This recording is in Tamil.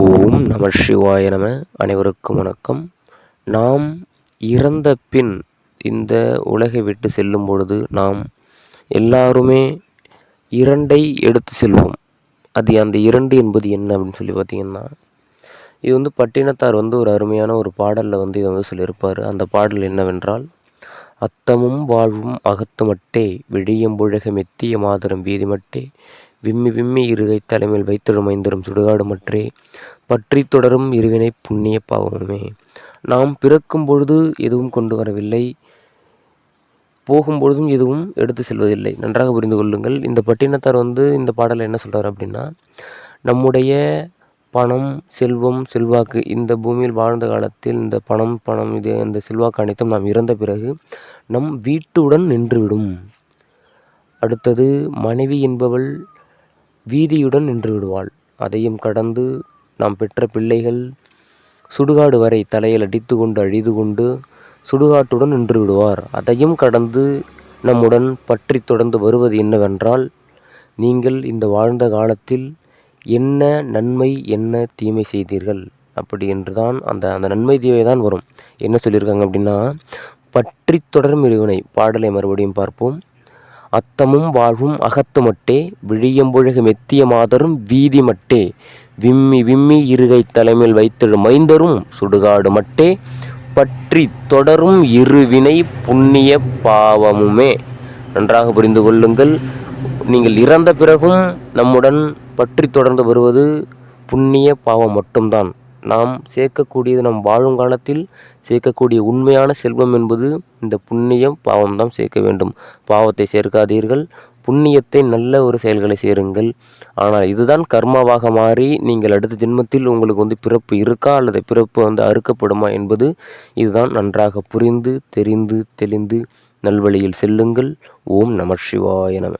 ஓம் நம சிவாய நம. அனைவருக்கும் வணக்கம். நாம் இறந்த பின் இந்த உலகை விட்டு செல்லும் பொழுது நாம் எல்லாருமே இரண்டை எடுத்து செல்வோம். அது அந்த இரண்டு என்பது என்ன அப்படின்னு சொல்லி பார்த்தீங்கன்னா இது வந்து பட்டினத்தார் வந்து ஒரு அருமையான ஒரு பாடலில் வந்து இதை வந்து சொல்லியிருப்பார். அந்த பாடல் என்னவென்றால் அத்தமும் வாழ்வும் அகத்துமட்டே விழியம்புழக மெத்திய மாதரம் வீதிமட்டே விம்மி விம்மி இருகை தலைமையில் வைத்திடும் ஐந்தரும் சுடுகாடு மற்றே பற்றி தொடரும் இருவினை புண்ணிய பாவமே நாம் பிறக்கும் பொழுது எதுவும் கொண்டு வரவில்லை போகும்பொழுதும் எதுவும் எடுத்து செல்வதில்லை. நன்றாக புரிந்து கொள்ளுங்கள். இந்த பட்டினத்தார் வந்து இந்த பாடலை என்ன சொல்கிறார் அப்படின்னா நம்முடைய பணம் செல்வம் செல்வாக்கு இந்த பூமியில் வாழ்ந்த காலத்தில் இந்த பணம் பணம் இது இந்த செல்வாக்கு அனைத்தும் நாம் இறந்த பிறகு நம் வீட்டுடன் நின்றுவிடும். அடுத்தது மனைவி என்பவள் வீதியுடன் நின்று விடுவாள். அதையும் கடந்து நாம் பெற்ற பிள்ளைகள் சுடுகாடு வரை தலையில் அடித்து கொண்டு அழிது கொண்டு சுடுகாட்டுடன் நின்று விடுவார். அதையும் கடந்து நம்முடன் பற்றி தொடர்ந்து வருவது என்னவென்றால் நீங்கள் இந்த வாழ்ந்த காலத்தில் என்ன நன்மை என்ன தீமை செய்தீர்கள்? அப்படி என்று தான் அந்த அந்த நன்மை தீமை தான் வரும். என்ன சொல்லியிருக்காங்க அப்படின்னா பற்றி தொடரும் இருவினை பாடலை மறுபடியும் பார்ப்போம். அத்தமும் வாழ்வும் அகத்துமட்டே விழியம்பொழுகு மெத்திய மாதரும் வீதி மட்டே விம்மி விம்மி இருகை தலைமையில் வைத்தெழு மைந்தரும் சுடுகாடு மட்டே பற்றி தொடரும் இருவினை புண்ணிய பாவமுமே. நன்றாக புரிந்து கொள்ளுங்கள். நீங்கள் இறந்த பிறகும் நம்முடன் பற்றி தொடர்ந்து வருவது புண்ணிய பாவம் மட்டும்தான். நாம் சேர்க்கக்கூடியது நம் வாழும் காலத்தில் சேர்க்கக்கூடிய உண்மையான செல்வம் என்பது இந்த புண்ணியம் பாவம் தான் சேர்க்க வேண்டும். பாவத்தை சேர்க்காதீர்கள். புண்ணியத்தை நல்ல ஒரு செயல்களை சேருங்கள். ஆனால் இதுதான் கர்மாவாக மாறி நீங்கள் அடுத்த ஜென்மத்தில் உங்களுக்கு வந்து பிறப்பு இருக்கா அல்லது பிறப்பு வந்து அறுக்கப்படுமா என்பது இதுதான் நன்றாக புரிந்து தெரிந்து தெளிந்து நல்வழியில் செல்லுங்கள். ஓம் நம சிவாய நம.